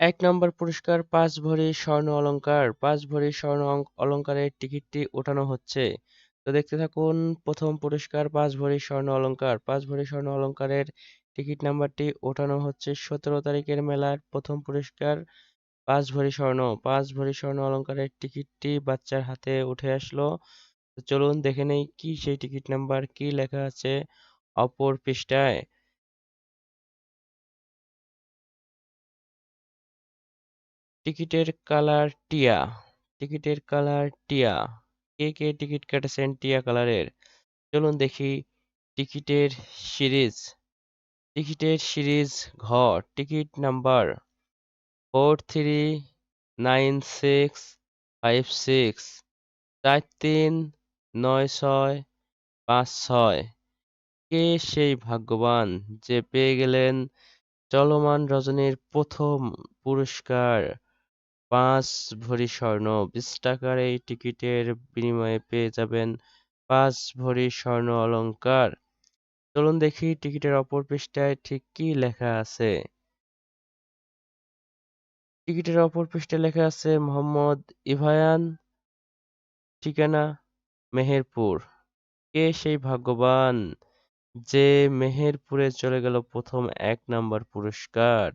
এক নম্বর পুরস্কার, পাঁচ ভরি স্বর্ণ অলংকার। পাঁচ ভরি স্বর্ণ অং- অলংকারের টিকিটটি ওঠানো হচ্ছে। তো দেখতে থাকুন, প্রথম পুরস্কার, পাঁচ ভরি স্বর্ণ অলংকার। পাঁচ ভরি স্বর্ণ অলংকারের টিকিট নাম্বারটি ওঠানো হচ্ছে সতেরো তারিখের মেলার প্রথম পুরস্কার, পাঁচ ভরি স্বর্ণ। পাঁচ ভরি স্বর্ণ অলংকারের টিকিটটি বাচ্চার হাতে উঠে আসলো। চলুন দেখে নেই কি সেই টিকিট নাম্বার, কি লেখা আছে অপর পৃষ্ঠায়। টিকিটের কালার টিয়া, টিকিটের কালার টিয়া। কে কে টিকিট কেটেছেন টিয়া কালারের? চলুন দেখি টিকিটের সিরিজ। টিকিটের সিরিজ ঘ, ticket number four three nine six five six চার তিন নয় ছয় পাঁচ ছয়। কে সেই ভাগ্যবান যে পেয়ে গেলেন চলমান রজনীর প্রথম পুরস্কার? পাঁচ ভরি স্বর্ণ। বিশ টাকার এই টিকিটের বিনিময়ে পেয়ে যাবেন পাঁচ ভরি স্বর্ণ অলংকার। চলুন দেখি টিকিটের অপর পৃষ্ঠায় ঠিক কি লেখা আছে। টিকিটের অপর পৃষ্ঠায় লেখা আছে মোহাম্মদ ইভায়ান, ঠিকানা মেহেরপুর। কে সেই ভাগ্যবান যে মেহেরপুরে চলে গেল প্রথম এক নাম্বার পুরস্কার?